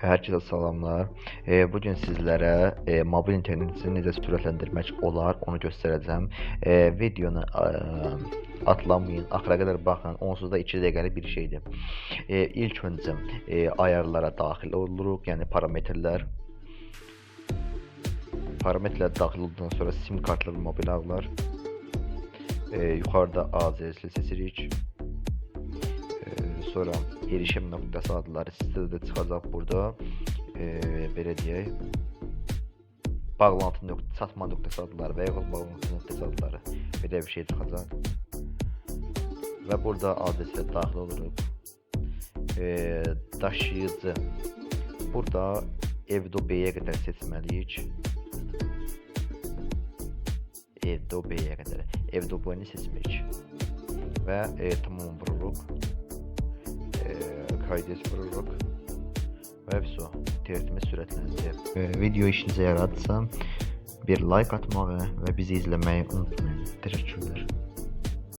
Herkese salamlar. E, bugün sizlere e, mobil internetinizi necə sürətləndirmək olar onu göstərəcəm. E, videonu e, atlamayın, axıra qədər baxın. Onsuz da 2 dəqiqəlik bir şeydir. E, ilk öncə e, ayarlara daxil oluruq, yəni parametrlər. Parametrlər daxil olduqdan sonra sim kartları, mobil ağlar. E, yuxarıda AZS seçirik. Sonra erişim noktası adları sizdə də çıxacaq burada. E, belə deyək. Bağlantı nöqtə, çatma nöqtəsi adları və yaxud bağlantı nöqtəsi adları belə bir şey çıxacaq. Və burada adresə daxil oluruq. E, daşıyıcı. Burada Evdo-B-yə qədər seçməliyik. Evdo-B-yə qədər. Evdo-B-ni seçmirik. Və e, tamam vururuq kaydet bırak. Ve hepsi o. Tertemiz. Video işinize yaradıysa bir like atmağı ve bizi izlemeyi unutmayın. Teşekkür